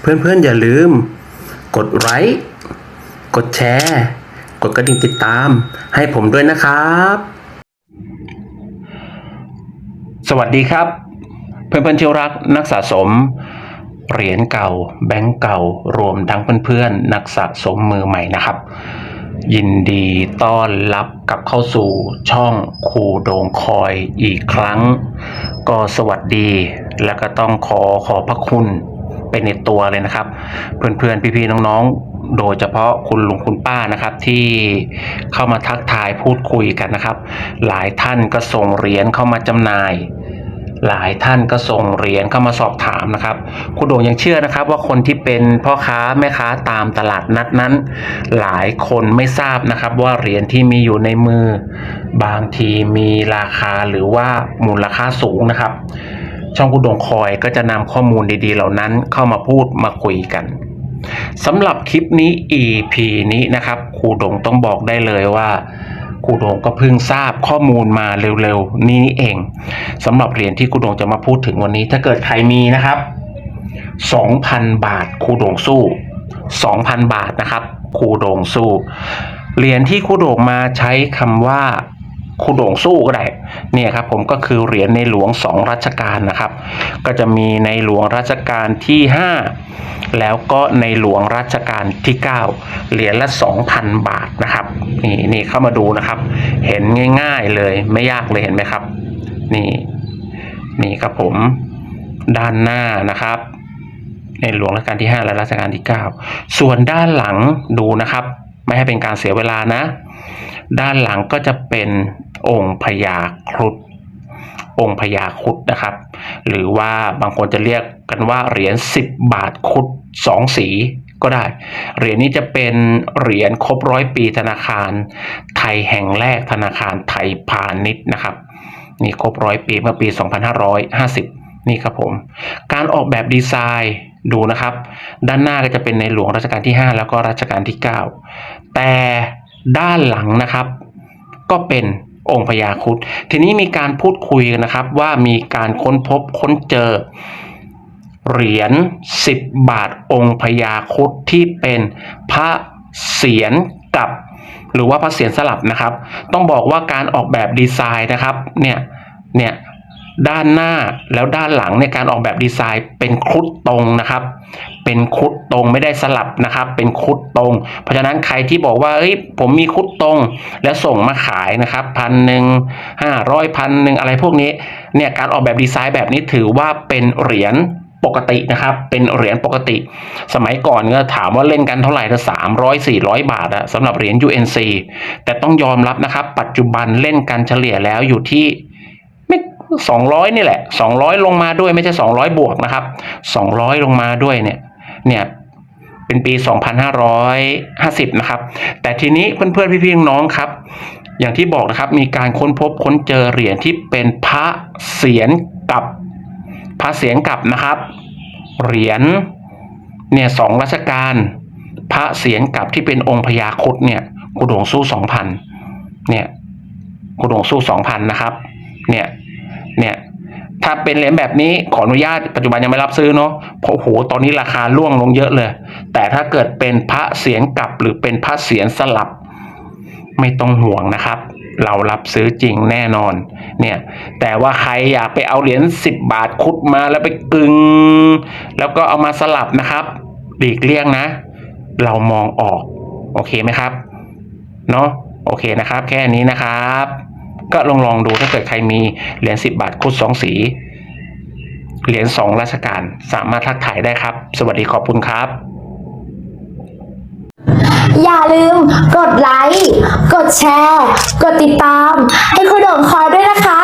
เพื่อนๆอย่าลืม กดไลค์ กดแชร์ กดกระดิ่งติดตาม ให้ผมด้วยนะครับ สวัสดีครับ เพื่อนๆที่รักนักสะสมเหรียญเก่า แบงก์เก่ารวมทั้งเพื่อนๆ นักสะสมมือใหม่นะครับ ยินดีต้อนรับกลับเข้าสู่ช่องคูโดงคอยอีกครั้ง ก็สวัสดีและก็ต้องขอขอบพระคุณ เป็นในตัวเลยนะครับ เพื่อนๆ พี่ๆ น้องๆ โดยเฉพาะคุณลุงคุณป้านะครับ ที่เข้ามาทักทายพูดคุยกันนะครับ หลายท่านก็ส่งเหรียญเข้ามาจำหน่าย หลายท่านก็ส่งเหรียญเข้ามาสอบถามนะครับ คุณโด่งยังเชื่อนะครับ ว่าคนที่เป็นพ่อค้าแม่ค้าตามตลาดนัดนั้น หลายคนไม่ทราบนะครับ ว่าเหรียญที่มีอยู่ในมือ บางทีมีราคาหรือว่ามูลค่าสูงนะครับ ช่องคุณด่งคอยก็จะนำข้อมูลดีๆ เหล่านั้นเข้ามาพูดมาคุยกันสำหรับคลิปนี้ EP นี้นะครับครูดงต้องบอกได้เลยว่าครูดงก็เพิ่งทราบข้อมูลมาเร็วๆ นี้เองสำหรับเหรียญที่ครูดงจะมาพูดถึงวันนี้ ถ้าเกิดใครมีนะครับ 2,000 บาทครูดงสู้ 2,000 บาทนะครับครูดงสู้เหรียญที่ครูดงมาใช้คำว่า ครูโด่งสู้ก็ได้เนี่ยครับผมก็คือเหรียญในหลวงสองรัชกาลนะครับ ก็จะมีในหลวงรัชกาลที่ 5 แล้วก็ในหลวงรัชกาลที่ 9 เหรียญละ 2,000 บาทนะครับ นี่นี่เข้ามาดูนะครับ เห็นง่ายๆเลยไม่ยากเลยเห็นไหมครับ นี่นี่ครับผมด้านหน้านะครับ ในหลวงรัชกาลที่ 5 และรัชกาลที่ 9 ส่วนด้านหลังดูนะครับ ไม่ให้เป็นการเสียเวลานะ ด้านหลังก็จะเป็น องค์พญาครุฑองค์พญาครุฑนะครับ หรือว่าบางคนจะเรียกกันว่าเหรียญ10 บาทครุฑสองสีก็ได้ เหรียญนี้จะเป็นเหรียญครบร้อยปีธนาคารไทยแห่งแรกธนาคารไทยพาณิชย์นะครับนี่ครบร้อยปีเมื่อปี 2550 นี่ครับผม การออกแบบดีไซน์ดูนะครับ ด้านหน้าก็จะเป็นในหลวงรัชกาลที่ 5 แล้วก็รัชกาลที่ 9 แต่ด้านหลังนะครับ ก็เป็น องค์พญาครุฑทีนี้มีการพูดคุยกันนะครับว่ามีการค้นพบค้นเจอ เหรียญ10 บาทองค์พญาครุฑที่เป็นพระเศียรกับ หรือว่าพระเศียรสลับนะครับ ต้องบอกว่าการออกแบบดีไซน์นะครับเนี่ยเนี่ย ด้านหน้าแล้วด้านหลังในการออกแบบดีไซน์เป็นครุฑตรงนะครับ เป็นครุฑตรงไม่ได้สลับนะครับ เป็นครุฑตรง เพราะฉะนั้นใครที่บอกว่าเอ้ยผมมีครุฑตรง แล้วส่งมาขายนะครับพันหนึ่งห้าร้อยพันหนึ่งอะไรพวกนี้เนี่ยการออกแบบดีไซน์แบบนี้ถือว่าเป็นเหรียญปกตินะครับ เป็นเหรียญปกติ สมัยก่อนก็ถามว่าเล่นกันเท่าไหร่ละสามร้อยสี่ร้อยบาทอะสำหรับเหรียญ UNC แต่ต้องยอมรับนะครับ ปัจจุบันเล่นกันเฉลี่ยแล้วอยู่ที่ สองร้อยนี่แหละสองร้อยลงมาด้วยไม่ใช่สองร้อยบวกนะครับสองร้อยลงมาด้วยเนี่ย เนี่ยเป็นปีสองพันห้าร้อยห้าสิบนะครับ แต่ทีนี้เพื่อนๆพี่ๆน้องครับ อย่างที่บอกนะครับมีการค้นพบค้นเจอเหรียญที่เป็นพระเศียรกับพระเศียรกับนะครับ เหรียญเนี่ยสองรัชกาลพระเศียรกับที่เป็นองค์พญาครุดเนี่ยกุดงสู้สองพันเนี่ยกุดงสู้สองพันนะครับ เนี่ย ถ้าเป็นเหรียญแบบนี้ขออนุญาตปัจจุบันยังไม่รับซื้อเนาะเพราะโหตอนนี้ราคาร่วงลงเยอะเลย แต่ถ้าเกิดเป็นพระเศียรกลับหรือเป็นพระเศียรสลับ ไม่ต้องห่วงนะครับ เรารับซื้อจริงแน่นอนเนี่ยแต่ว่าใครอยากไปเอาเหรียญสิบบาทคุดมาแล้วไปกึง แล้วก็เอามาสลับนะครับหลีกเลี่ยงนะ เรามองออก โอเคไหมครับเนาะโอเคนะครับ แค่นี้นะครับ ก็ลองลองดูถ้าเกิดใครมีเหรียญสิบาทคูดสองสี เหรียญสองราชการสามารถทักถ่ายได้ครับ สวัสดีขอบคุณครับ อย่าลืมกดไลค์ กดแชร์ กดติดตาม ให้คุณโด่งคอยด้วยนะคะ